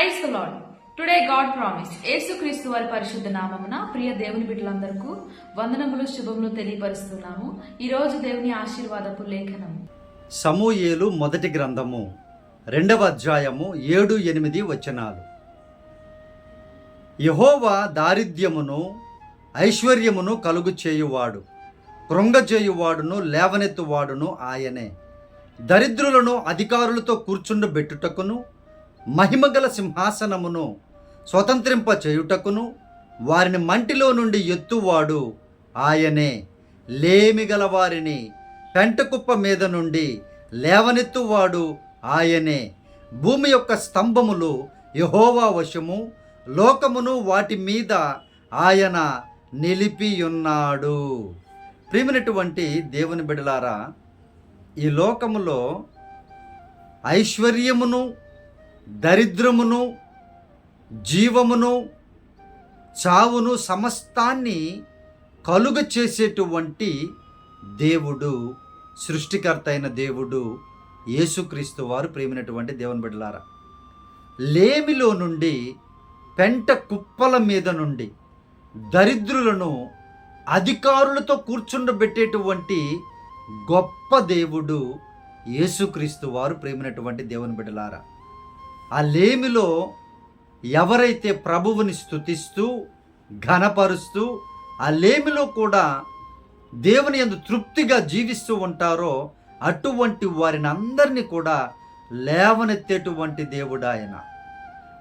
Praise lord today god promise Yesukristu వారి పరిశుద్ధ నామమున ప్రియ దేవుని బిడ్డలందరికీ వందనములు శుభములు తెలియపరుస్తున్నాము. ఈ రోజు దేవుని ఆశీర్వాదపు లేఖనం సమూయేలు మొదటి గ్రంథము రెండవ అధ్యాయము ఏడు ఎనిమిది వచనాలు. యహోవా దారిద్ర్యమును ఐశ్వర్యమును కలుగు చేయువాడు. కృంగజేయువాడును లేవనెత్తువాడును ఆయనే. దరిద్రులను అధికారులతో కూర్చుండబెట్టుటకును మహిమగల సింహాసనమును స్వతంత్రింప చేయుటకును వారిని మంటిలో నుండి ఎత్తువాడు ఆయనే. లేమిగల వారిని పెంటకుప్ప మీద నుండి లేవనెత్తువాడు ఆయనే. భూమి యొక్క స్తంభములు యహోవా వశము లోకమును వాటి మీద ఆయన నిలిపియున్నాడు. ప్రియమైనటువంటి దేవుని బిడలారా ఈ లోకములో ఐశ్వర్యమును దరిద్రమును జీవమును చావును సమస్తాన్ని కలుగ చేసేటువంటి దేవుడు సృష్టికర్త అయిన దేవుడు యేసుక్రీస్తు వారు ప్రేమినటువంటి దేవుని బిడ్డలారా. లేమిలో నుండి పెంట కుప్పల మీద నుండి దరిద్రులను అధికారులతో కూర్చుండబెట్టేటువంటి గొప్ప దేవుడు యేసుక్రీస్తు వారు ప్రేమినటువంటి దేవుని బిడ్డలారా. ఆ లేమిలో ఎవరైతే ప్రభువుని స్తుతిస్తూ ఘనపరుస్తూ ఆ లేమిలో కూడా దేవుని ఎందు తృప్తిగా జీవిస్తూ ఉంటారో అటువంటి వారిని అందరినీ కూడా లేవనెత్తేటువంటి దేవుడు ఆయన.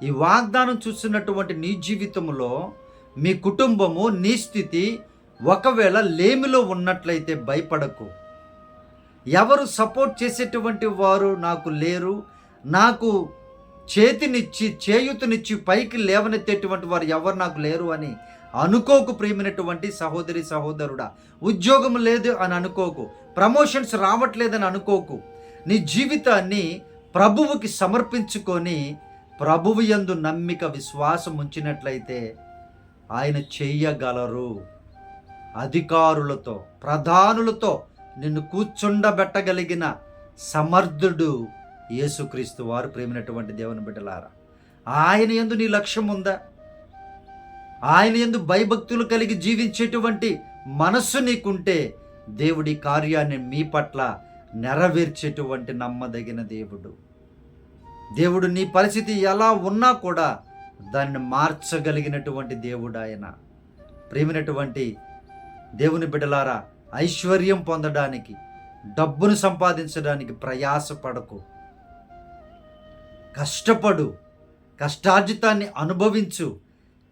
ఈ వాగ్దానం చూస్తున్నటువంటి నీ జీవితంలో మీ కుటుంబము నీ స్థితి ఒకవేళ లేమిలో ఉన్నట్లయితే భయపడకు. ఎవరు సపోర్ట్ చేసేటువంటి వారు నాకు లేరు నాకు చేతినిచ్చి చేయుతనిచ్చి పైకి లేవనెత్తేటువంటి వారు ఎవరు నాకు లేరు అని అనుకోకు ప్రియమైనటువంటి సహోదరి సహోదరుడా. ఉద్యోగం లేదు అని అనుకోకు. ప్రమోషన్స్ రావట్లేదని అనుకోకు. నీ జీవితాన్ని ప్రభువుకి సమర్పించుకొని ప్రభువు యందు నమ్మిక విశ్వాసం ఉంచినట్లయితే ఆయన చెయ్యగలరు అధికారులతో ప్రధానులతో నిన్ను కూర్చుండబెట్టగలిగిన సమర్థుడు యేసుక్రీస్తు వారు ప్రేమినటువంటి దేవుని బిడ్డలారా ఆయన ఎందు నీ లక్ష్యం ఉందా? ఆయన ఎందు భయభక్తులు కలిగి జీవించేటువంటి మనస్సు నీకుంటే దేవుడి కార్యాన్ని మీ పట్ల నెరవేర్చేటువంటి నమ్మదగిన దేవుడు. దేవుడు నీ పరిస్థితి ఎలా ఉన్నా కూడా దాన్ని మార్చగలిగినటువంటి దేవుడు ఆయన. ప్రేమినటువంటి దేవుని బిడ్డలారా ఐశ్వర్యం పొందడానికి డబ్బును సంపాదించడానికి ప్రయాసపడకు. కష్టపడు కష్టార్జితాన్ని అనుభవించు.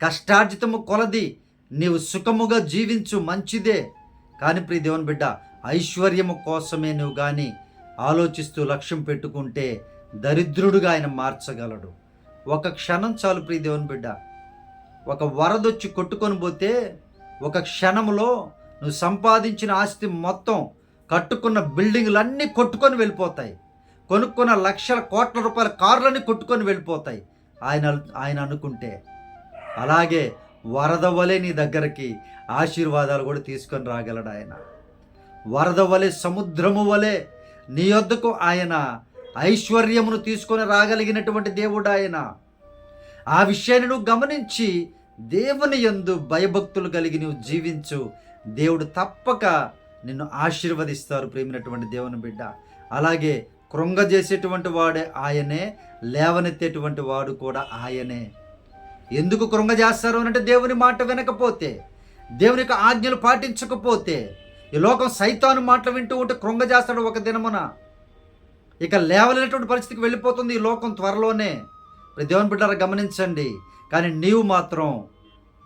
కష్టార్జితము కొలది నీవు సుఖముగా జీవించు మంచిదే. కానీ ప్రియ దేవుని బిడ్డ ఐశ్వర్యము కోసమే నువ్వు కానీ ఆలోచిస్తూ లక్ష్యం పెట్టుకుంటే దరిద్రుడుగా ఆయన మార్చగలడు. ఒక క్షణం చాలు ప్రియ దేవుని బిడ్డ. ఒక వరదొచ్చి కొట్టుకొని పోతే ఒక క్షణంలో నువ్వు సంపాదించిన ఆస్తి మొత్తం కట్టుకున్న బిల్డింగ్లన్నీ కొట్టుకొని వెళ్ళిపోతాయి. కొనుక్కున్న లక్షల కోట్ల రూపాయల కార్లని కొట్టుకొని వెళ్ళిపోతాయి. ఆయన ఆయన అనుకుంటే. అలాగే వరద వలె నీ దగ్గరికి ఆశీర్వాదాలు కూడా తీసుకొని రాగలడు ఆయన. వరద వలె సముద్రము వలె నీ యొద్దకు ఆయన ఐశ్వర్యమును తీసుకొని రాగలిగినటువంటి దేవుడు ఆయన. ఆ విషయాన్ని నువ్వు గమనించి దేవుని యందు భయభక్తులు కలిగి నువ్వు జీవించు. దేవుడు తప్పక నిన్ను ఆశీర్వదిస్తారు ప్రేమినటువంటి దేవుని బిడ్డ. అలాగే కృంగజేసేటువంటి వాడే ఆయనే లేవనెత్తేటువంటి వాడు కూడా ఆయనే. ఎందుకు కృంగజేస్తారు అని అంటే దేవుని మాట వినకపోతే దేవుని యొక్క ఆజ్ఞలు పాటించకపోతే ఈ లోకం సైతాను మాటలు వింటూ ఉంటే కృంగజేస్తాడు ఒక దినమున. ఇక లేవలేనటువంటి పరిస్థితికి వెళ్ళిపోతుంది ఈ లోకం త్వరలోనే. దేవుని బిడ్డారా గమనించండి కానీ నీవు మాత్రం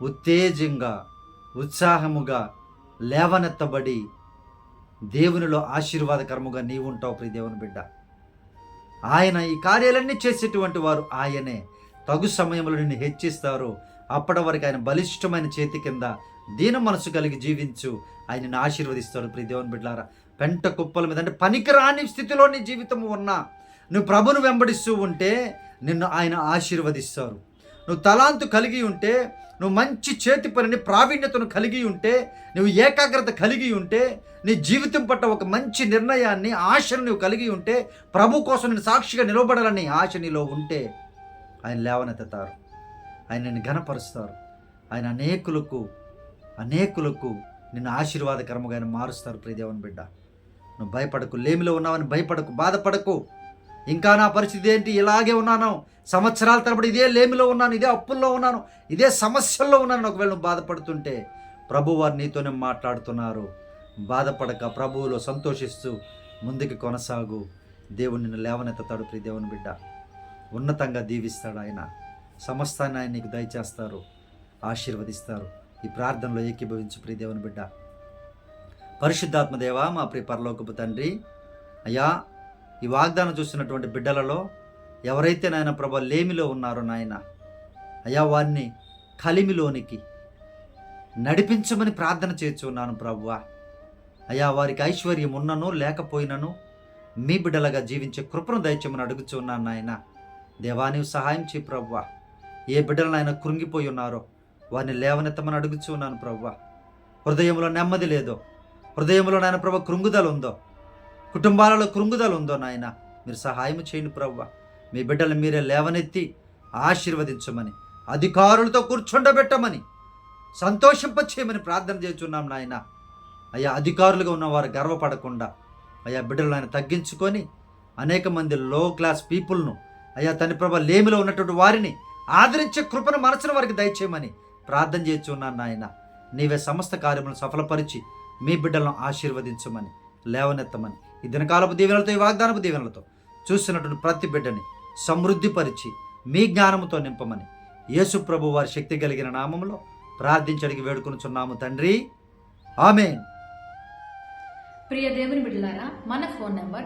ఉత్తేజంగా ఉత్సాహముగా లేవనెత్తబడి దేవునిలో ఆశీర్వాదకరముగా నీవు ఉంటావు ప్రియ దేవుని బిడ్డ. ఆయన ఈ కార్యాలన్నీ చేసేటువంటి వారు ఆయనే. తగు సమయంలో నిన్ను హెచ్చిస్తారు. అప్పటి వరకు ఆయన బలిష్టమైన చేతి కింద దీన మనసు కలిగి జీవించు. ఆయనను ఆశీర్వదిస్తాడు ప్రియ దేవుని బిడ్డారా పెంట కుప్పల మీద అంటే పనికిరాని స్థితిలో నీ జీవితం ఉన్నా నువ్వు ప్రభును వెంబడిస్తూ ఉంటే నిన్ను ఆయన ఆశీర్వదిస్తారు. నువ్వు తలాంతు కలిగి ఉంటే నువ్వు మంచి చేతి పనిని ప్రావీణ్యతను కలిగి ఉంటే నువ్వు ఏకాగ్రత కలిగి ఉంటే నీ జీవితం పట్ల ఒక మంచి నిర్ణయాన్ని ఆశను నువ్వు కలిగి ఉంటే ప్రభు కోసం నేను సాక్షిగా నిలబడాలని ఆశ నీలో ఉంటే ఆయన లేవనెత్తుతారు. ఆయనని ఘనపరుస్తారు. ఆయన అనేకులకు అనేకులకు నిన్ను ఆశీర్వాదకరముగా ఆయన మారుస్తారు ప్రియదేవన్ బిడ్డ. నువ్వు భయపడకు లేమిలో ఉన్నావని భయపడకు బాధపడకు. ఇంకా నా పరిస్థితి ఏంటి? ఇలాగే ఉన్నాను. సంవత్సరాల తరబడి ఇదే లేమిలో ఉన్నాను ఇదే అప్పుల్లో ఉన్నాను ఇదే సమస్యల్లో ఉన్నాను. ఒకవేళ నువ్వు బాధపడుతుంటే ప్రభు వారు నీతోనే మాట్లాడుతున్నారు. బాధపడక ప్రభువులో సంతోషిస్తూ ముందుకు కొనసాగు. దేవుడు నిన్ను లేవనెత్తుతాడు ప్రి దేవుని బిడ్డ. ఉన్నతంగా దీవిస్తాడు ఆయన. సమస్తాన్ని ఆయన నీకు దయచేస్తారు. ఆశీర్వదిస్తారు. ఈ ప్రార్థనలో ఏకీభవించు ప్రి దేవుని బిడ్డ. పరిశుద్ధాత్మదేవ మా ప్రియ పరలోకపు తండ్రి అయ్యా ఈ వాగ్దానం చూసినటువంటి బిడ్డలలో ఎవరైతే నాయన ప్రభ లేమిలో ఉన్నారో నాయన అయ్యా వారిని కలిమిలోనికి నడిపించమని ప్రార్థన చేస్తున్నాను ప్రభువ. అయ్యా వారికి ఐశ్వర్యం ఉన్నను లేకపోయినను మీ బిడ్డలుగా జీవించే కృపను దయచేయమని అడుగుచున్నాను నాయన. దేవానికి సహాయం చేయి ప్రభువా. ఏ బిడ్డలను ఆయన కృంగిపోయి ఉన్నారో వారిని లేవనెత్తమని అడుగుచున్నాను ప్రభువా. హృదయంలో నెమ్మది లేదో హృదయంలో నాయన ప్రభు కృంగుదల ఉందో కుటుంబాలలో కృంగుదల ఉందో నాయన మీరు సహాయం చేయండి ప్రవ్వ. మీ బిడ్డలు మీరే లేవనెత్తి ఆశీర్వదించమని అధికారులతో కూర్చుండబెట్టమని సంతోషింపచేయమని ప్రార్థన చేస్తున్నాం నాయన. అయ్యా అధికారులుగా ఉన్నవారు గర్వపడకుండా అయ్యా బిడ్డలను ఆయన తగ్గించుకొని అనేక మంది లో క్లాస్ పీపుల్ను అయ్యా తని ప్రభ లేమిలో ఉన్నటువంటి వారిని ఆదరించే కృపను మనసున వారికి దయచేయమని ప్రార్థన చేస్తున్నాను నాయన. నీవే సమస్త కార్యములను సఫలపరిచి మీ బిడ్డలను ఆశీర్వదించమని లేవనెత్తమని. ఈ దినకాలపు దీవెనలతో ఈ వాగ్దానపు దీవెనలతో చూస్తున్నటువంటి ప్రతి బిడ్డని సమృద్ధిపరిచి మీ జ్ఞానముతో నింపమని యేసు ప్రభు వారి శక్తి కలిగిన నామములో ప్రార్థించడానికి వేడుకొనుచున్నాము తండ్రి. ఆమె ప్రియ దేవుని బిడ్డలారా మన phone number